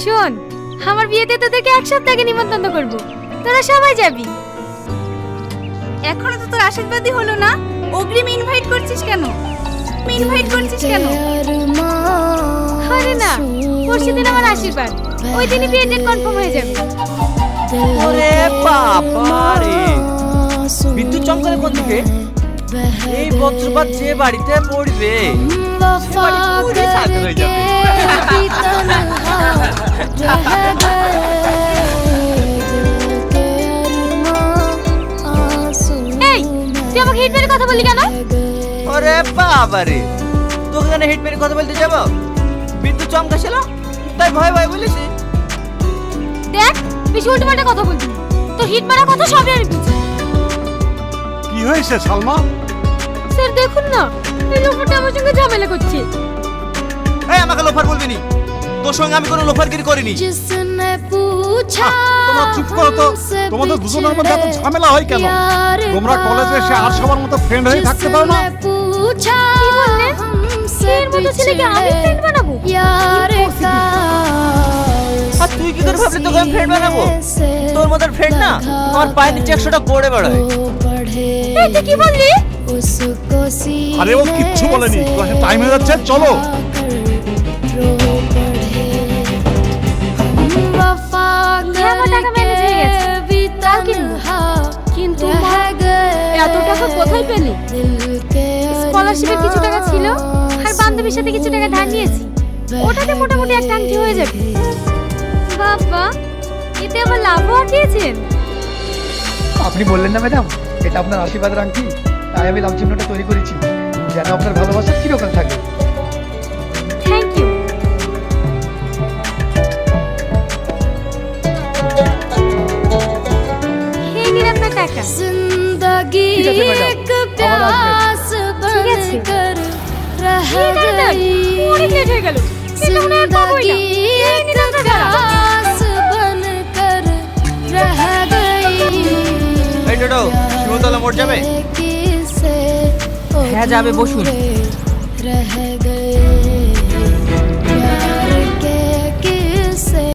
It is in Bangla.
শোন, আমার বিয়েতে তোদেরকে এক সপ্তাহ নিমন্ত্রণ করব। তোরা সবাই যাবি। এখনও তো তোর আশীর্বাদই হলো না? অগ্রিম ইনভাইট করছিস কেন? ইনভাইট করছিস কেন? আরে না পরশু দিন আমার আশীর্বাদ। ওই দিনই বিয়ে ডেট কনফার্ম হয়ে যাবে। ওরে বাবা রে বিদ্যুৎ চমকালে কোন দিকে? এই বজ্রপাত যে বাড়িতে পড়বে সে বাড়ি পুরোই ছাদ হয়ে যাবে। হিট মেরে কথা বললি কেন? ওরে বাবারে তোকে কেন হিট মেরে কথা বলতে যাব? বিদ্যুৎ চমকা ছিল তাই ভয় ভয় বলিস দেখ বেশি উল্টোপাল্টা কথা বলছিস তোর হিট মারা কথা সব আমি বুঝি। কি হয়েছে সালমা? স্যার দেখুন না এই লোকটা আমার সঙ্গে ঝামেলা করছে। এই আমাকে লোফার বলবি নি? তোর সঙ্গে আমি কোনো লোফারগিরি করিনি। জিসনে পুছা তোমার চুপ করো তো। তোমাদের দুজনের মধ্যে এত ঝামেলা হয় কেন? তোমরা কলেজে এসে আর সবার মতো ফ্রেন্ড হয়ে থাকতে পারো না? চলো। স্কলারশিপের কিছু টাকা ছিল আর বান্ধবীর সাথে কিছু টাকা ধার নিয়েছি। ওটাতে মোটামুটি একটা আংটি হয়ে যাবে? বাবা এতে আবার লাভও হাঁটিয়েছেন আপনি বললেন না ম্যাডাম এটা আপনার আশীর্বাদের আংটি তাই আমি লাভ চিহ্নটা তৈরি করেছি। যেন আপনার ভালোবাসা চিরকাল থাকে। থ্যাংক ইউ এই শিবতলা মোড় যাবে? হ্যাঁ যাবে বসুন।